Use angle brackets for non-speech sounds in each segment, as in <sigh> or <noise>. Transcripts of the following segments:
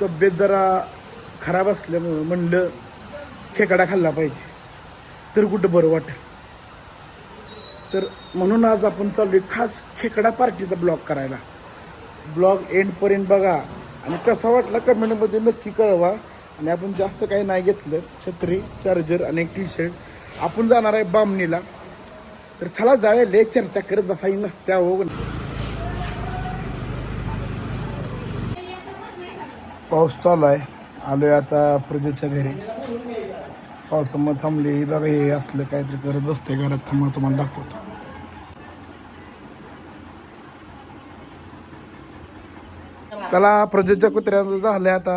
तब्येत जरा खराब असल्यामुळं म्हणलं खेकडा खाल्ला पाहिजे. तर कुठं बरं वाटेल? तर म्हणून आज आपण चाललोय खास खेकडा पार्टीचा ब्लॉग करायला. ब्लॉग एंडपर्यंत बघा. आणि कसा वाटला कमेंटमध्ये नक्की कळवा. आणि आपण जास्त काही नाही घेतलं. छत्री चार्जर आणि एक टी शर्ट आपण जाणार आहे बामणीला. तर चला जाऊया. लय चर्चा करत बसाई नसत्या हो पाऊस चालू आहे आलोय आता प्रदेशच्या घरी. पावसामुळे थांबले. ही बघा हे असलं काहीतरी करत बसते घरात. थांबा तुम्हाला दाखवतो. चला प्रजेच्या कुत्र्यांचं झालंय आता.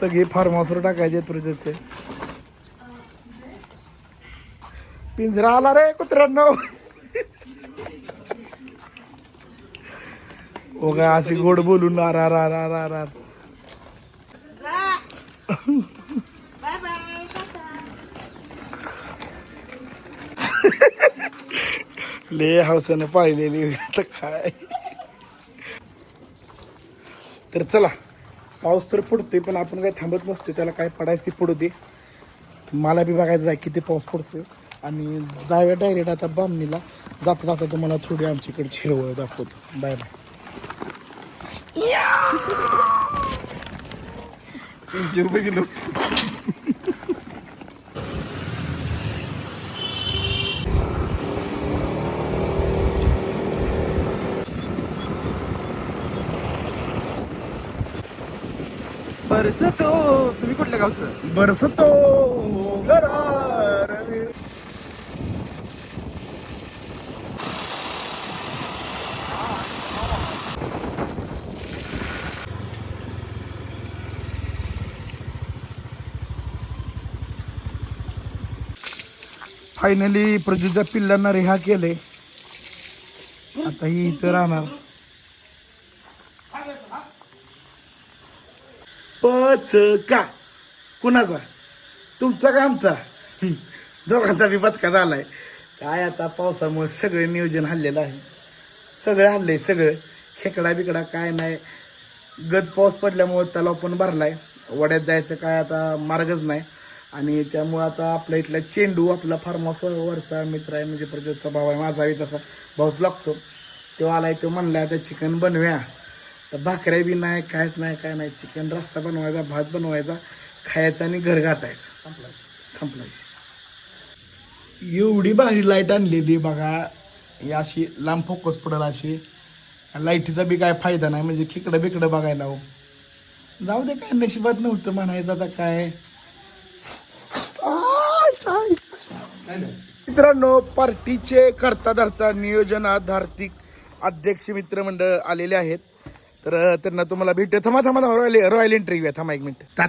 सगळे फार्म हाऊसवर टाकायचे प्रजेचे. पिंजरा आला रे कुत्र्यांना. हो काय असे गोड बोलून आर रा आर आर आर आर ले हौसानं पाहिलेली तर काय. तर चला पाऊस तर पडतोय पण आपण काय थांबत नसतो त्याला काय पडायचं ते पडू दे. मला बी बघायचं आहे किती पाऊस पडतोय. आणि जाऊया डायरेक्ट आता बामणीला. जाता जाता तुम्हाला थोडी आमच्याकडे हिरवळ दाखवतो. बाय बाय तीनशे रुपये किलो बरसतो. तुम्ही कुठल्या गावचं? बरसतो. फायनली प्रजुच्या पिल्लांना रिहा केले. आता ही इथं राहणार. पचका कुणाचा? तुमचा का आमचा? दोघांचा बी पचका झालाय. काय आता पावसामुळे सगळे नियोजन हल्लेलं आहे. सगळं हल्लंय सगळं. खेकडा बिकडा काय नाही. गज पाऊस पडल्यामुळे तलाव पण भरलाय. वड्यात जायचं काय आता मार्गच नाही. आणि त्यामुळे आता आपल्या इथला चेंडू आपला फार्मास वरचा मित्र आहे म्हणजे प्रज्योतचा भाऊ आहे माझा बी तसा भाऊच लागतो. तो आलाय तो म्हणला आता चिकन बनव्या. तर भाकऱ्या बी नाही कायच नाही काय नाही. चिकन रस्सा बनवायचा भात बनवायचा खायचा आणि घर गाठायचा. संपला. संपला. एवढी भारी लाइट आणलेली बघा. ही अशी लांब फोकस पडेल अशी. लाईटीचा बी काय फायदा नाही म्हणजे खेकडं बिकडं बघायला हो. जाऊ दे काय नशिबात नव्हतं म्हणायचं आता काय. मित्रांनो पार्टीचे करता धरता नियोजन धार्तिक अध्यक्ष मित्रमंडळ आलेले आहेत तर त्यांना तुम्हाला भेट थांबा थांबा रॉयल रॉयल इंटरव्ह्यू आहे थांबा एक मिनिट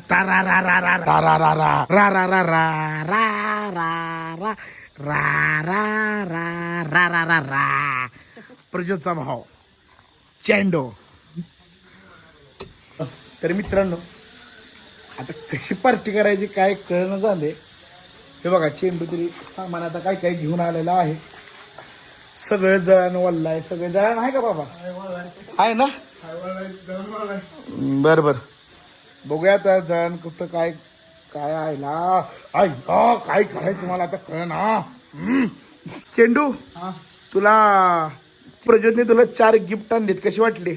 प्रजोचा भाव चेंडो तर मित्रांनो आता कशी पार्टी करायची काय कळणं झाले हे बघा चेंडू तरी सामान आता काय काय घेऊन आलेलं आहे. सगळं जळण वल्लाय सगळं जळण आहे का बाबा? आहे ना? बर बर. बघूया आता जळण कुठं काय काय आहे ना आई काय करायचं मला आता कळ ना चेंडू तुला प्रज्योतने तुला चार गिफ्ट आणलीत कशी वाटली?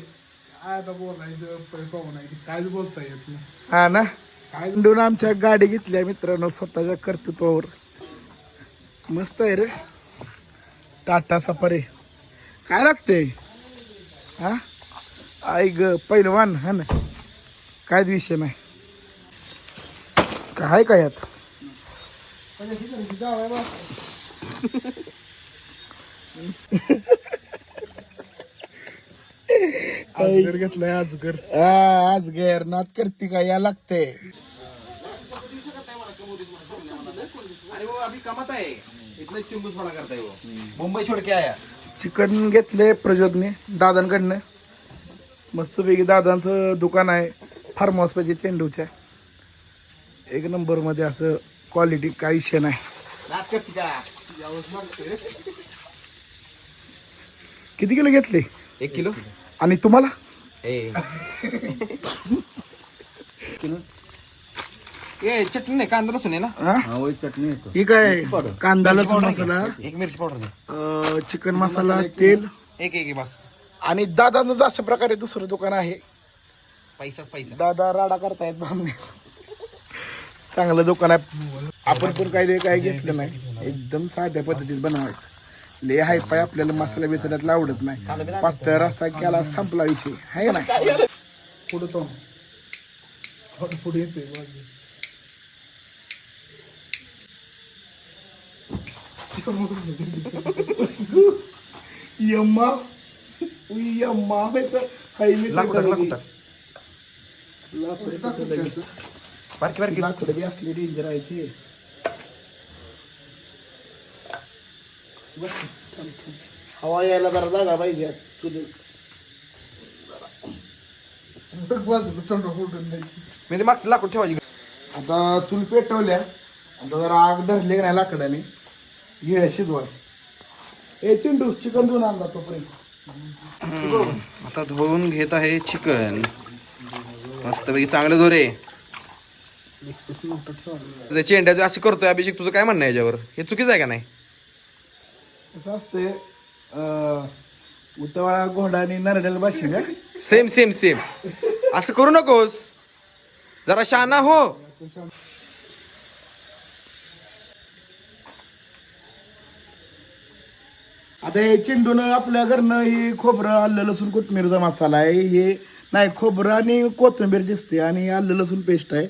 आता बोलायचं काय बोलता येत हा ना? काय चेंडून आमच्या गाडी घेतल्या मित्रांनो स्वतःच्या कर्तृत्वावर. मस्त आहे रे. टाटा सफारी. काय लागते हा? आई ग पहिलवान हा ना. कायच विषय नाही. काय काय यात? <laughs> आजगर घेतलाय आजगर. आ, आज गैर नात करते का? या लागते अरे वो अभी कमत आहे. इथलं चिंबूस मला करताय वो. मुंबई छोड के आया. चिकन घेतले प्रज्योतने दादांकडनं. मस्तपैकी दादांचं दुकान आहे फार्म हाऊस पाहिजे चेंडूच्या. एक नंबरमध्ये असं क्वालिटी काही विषय नाही रात करते का? किती किलो घेतले? एक किलो. आणि तुम्हाला? ए. चटणी नाही कांदा लसूण आहे ना? हा? चटणी येतो. ही काय कांदा लसूण मसाला. एक मिरची पावडर दे अं, चिकन मसाला तेल. एक एक एक, बस. आणि दादाचं अशा प्रकारे दुसरं दुकान आहे. पैसाच पैसा. दादा राडा करतायत बामणे चांगलं दुकान आहे. आपण पण काही काय घेतलं नाही. एकदम साध्या पद्धतीत बनवायचं. ले हाय पाय आपल्याला मसाला बिसाल्यातला आवडत नाही. पातळ रस्सा केला संपला विषय. आहे ना? पुढे तो. पुढे येते यम्मा. उई, यम्मा. बारकी बारकी. लाकडं असली डेंजर आहे ते. हवा यायला जरा जागा पाहिजे मी ते मागचं लाकूड ठेवायची आता चूल पेटवल्या आता जरा आग धरली का नाही लाकडाने घे शिजवा ए चिंटू चिकन धुवून आणला तोपर्यंत. आता धुवून घेत आहे चिकन. मस्तपैकी चांगलं धोरे. ते चेंड्याचं असं करतोय अभिषेक तुझं काय म्हणणं आहे याच्यावर? हे चुकीचं आहे का नाही? कसं उतवाळा घोडा आणि नरड्याला भाषी का? सेम सेम सेम असं करू नकोस. जरा शाना हो. आता हे चेंडून आपल्या घरनं ही खोबरं आलं लसूण कोथिंबीरचा मसाला आहे. हे नाही खोबरं आणि कोथिंबीर दिसते आणि आलं लसूण पेस्ट आहे.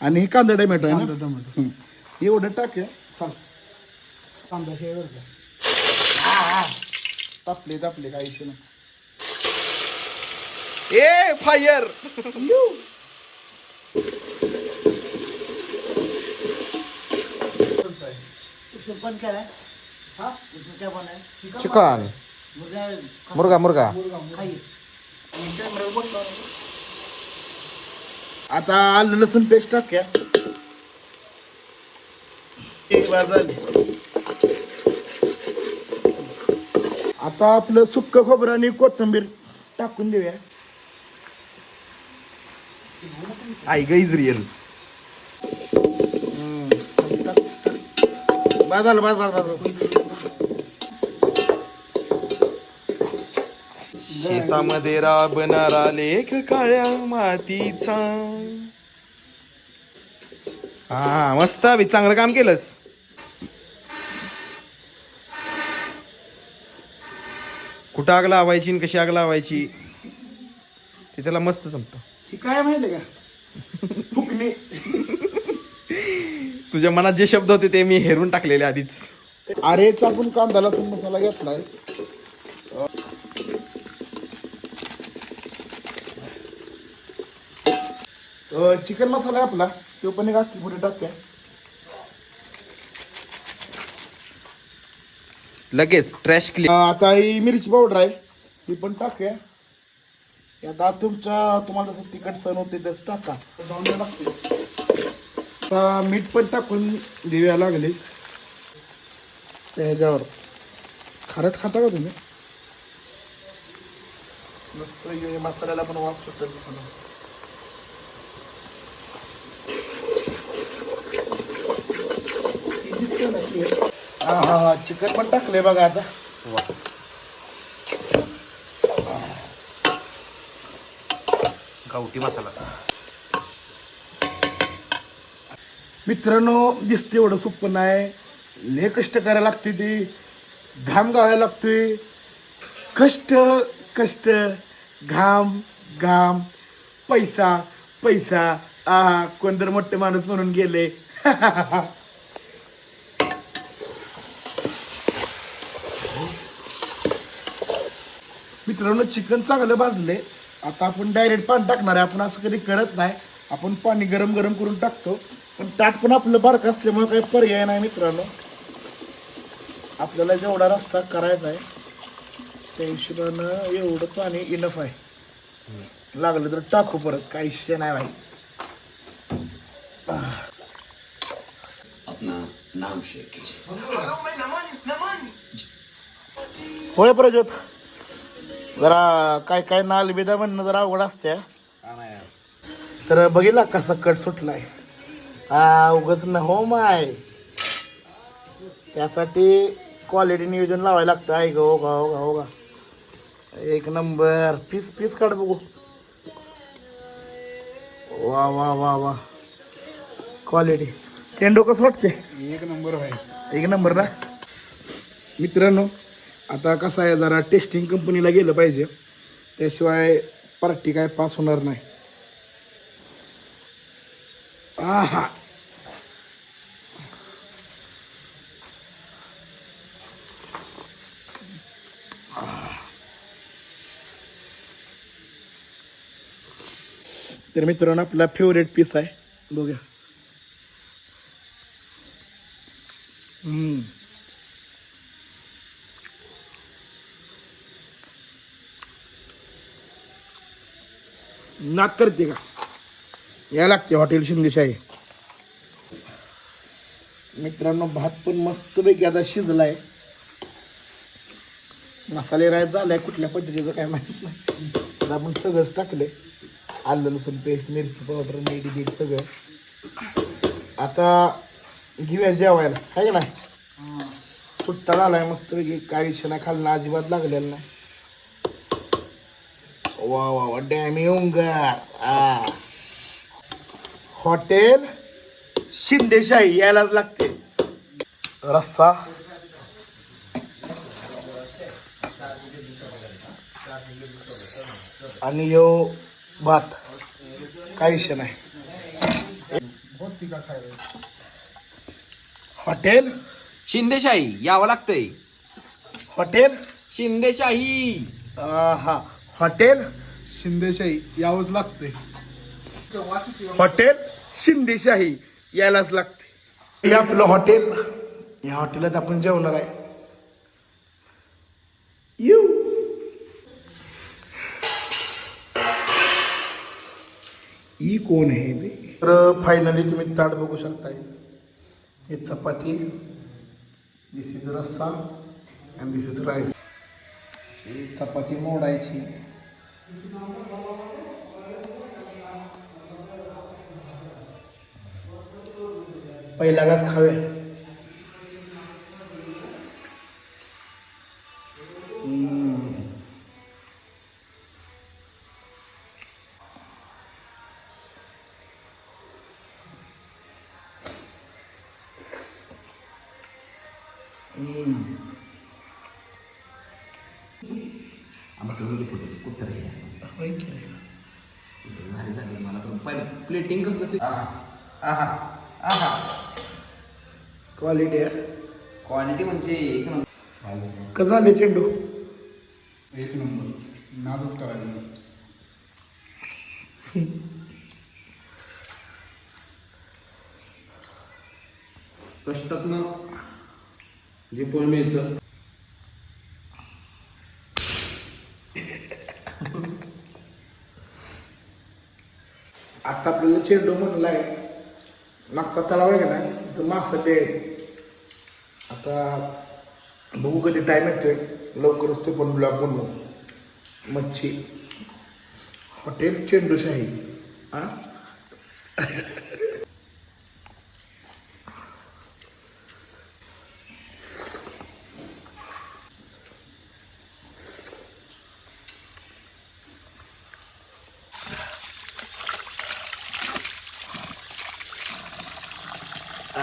आणि हे कांदा टोमॅटो आहे ना? हं. एवढं टाक चाल. कांदा हे बरं का. तापले तापले काही विषय नाही. ए फायर! क्या है। क्या चिकन मुर्गा मुर्गा आता आलं लसूण पेस्ट टाक्या एक वाज झाली आता आपलं सुक्क खोबरं आणि कोथिंबीर टाकून देऊया. आई ग इज रिअल बस झालं बस बस बस शेतामध्ये राबणारा लेख काळ्या मातीचा. हा मस्त अभि चांगलं काम केलंस. कुठं आग लावायची आणि कशी आग लावायची? ते त्याला मस्त जमतं. ही काय माहिती का? फुकणी. तुझ्या मनात जे शब्द होते ते मी हेरून टाकलेले आधीच. अरेच आपण कांदा लसूण मसाला घेतलाय. चिकन मसाला आहे आपला. तो पण एक आखी पुढे टाकूया. लगेच ट्रॅश क्लिअर आता ही मिरची पावडर आहे. ती पण टाकूया या. आता तुमच्या तुम्हाला जसं तिखट सण होते तसं टाका. जाऊन लागते. आता मीठ पण टाकून देऊया लागले. त्याच्यावर खारट खाता का तुम्ही? मस्त मसाल्याला पण वास सुटेल Thank you. हा हा हा चिकन पण टाकलंय बघा आता. गावठी मसाला. मित्रांनो दिसते एवढं सोपं नाही. लय कष्ट करायला लागते ती. घाम गाळायला लागतोय. कष्ट कष्ट. घाम घाम. पैसा पैसा. आ कोणतर मोठे माणूस म्हणून गेले. <laughs> मित्रांनो चिकन चांगलं भाजले. आता आपण डायरेक्ट पाणी टाकणार आहे. आपण असं कधी करत नाही. आपण पाणी गरम गरम करून टाकतो. पण ताट पण आपलं बारकं असल्यामुळे काही पर्याय नाही मित्रांनो. आपल्याला जेवढा रस्ता करायचा आहे त्या हिशोबानं एवढं पाणी इनफ आहे. लागलं तर टाकू परत. काही विषय नाही भाई. होय प्रजोत जरा काय काय नालबिदा म्हणणं जरा अवघड असते तर बघितला कसा कट सुटलाय? हा उगच न हो माय. त्यासाठी क्वालिटी नियोजन लावायला लागतं. आहे गो गा हो गा हो गा. एक नंबर. पीस पीस काढ बघू. वा वा वा वा. क्वालिटी चेंडू कसं वाटते एक नंबर आहे एक नंबर ना? मित्रांनो आता कसं आहे जरा टेस्टिंग कंपनीला गेलं पाहिजे. त्याशिवाय पार्टी काय पास होणार नाही. आहा. तर मित्रांनो आपला फेवरेट पीस आहे. बघूया. नाक करते का? या लागते हॉटेल शिंदेशाही. मित्रांनो भात पण मस्तपैकी आता शिजलाय. मसाले राय झालाय कुठल्या पद्धतीचं काय माहीत नाही. आता आपण सगळंच टाकलंय. आलं लसूण पेस्ट मिरची पावडर मीठ बीट सगळं. आता घेऊया जेवायला. आहे का नाही? सुट्टा झालाय मस्तपैकी. काही नाही खाल्लं अजिबात लागलेलं नाही. वा वा वा डॅमी उंगार आ हॉटेल शिंदेशाही यायलाच लागते रस्सा आणि यो भात काही विषय नाही हॉटेल शिंदेशाही यावं लागतंय हॉटेल शिंदेशाही हा हॉटेल शिंदेशाही यावंच लागतंय. हॉटेल शिंदेशाही यायलाच लागते हे आपलं हॉटेल. या हॉटेलात आपण जेवणार आहे. येऊ ई कोण आहे? तर फायनली तुम्ही ताट बघू शकताय. हे chapati this is rassa and this is rice chapati मोडायची. पहिला घास खावे प्लेटिंग कसलं क्वालिटी आहे. क्वालिटी म्हणजे एक नंबर. कसं झाले चेंडू? एक नंबर. नादच करायचं कष्टातनं जे फळ मिळतं. आता आपल्याला चेंडू म्हणलाय मागचा तलाव आहे का नाही? तर मासा ते आता बघू कधी टाईम येतोय. लवकरच ते पण ब्लॉग बनवू. मच्छी. हॉटेल चेंडूशाही. हां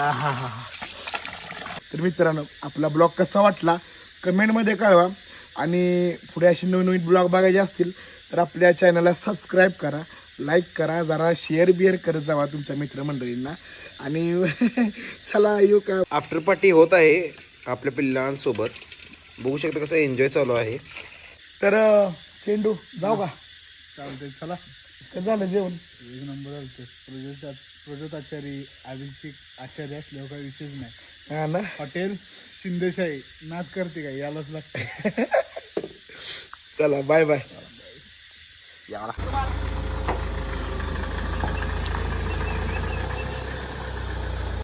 आहाहा. <laughs> तर मित्रांनो आपला ब्लॉग कसा वाटला? कमेंटमध्ये कळवा. आणि पुढे असे नवनवीन ब्लॉग बघायचे असतील तर आपल्या चॅनलला सबस्क्राईब करा लाईक करा जरा शेअर बिअर करत जावा तुमच्या मित्रमंडळींना. आणि <laughs> चला येऊ का? आफ्टर पार्टी होत आहे आपल्या पिल्लांसोबत. बघू शकता कसं एन्जॉय चालू आहे. तर चेंडू जाऊ का? चालतंय चला. कसं झालं जेवण? एक नंबर आलते. प्रजोत आचारी अभिषेक आचार्य असल्यावर काही विशेष नाही. हा ना? हॉटेल शिंदेशाही. नाद करते का? यालाच लागतं. <laughs> चला बाय बाय याला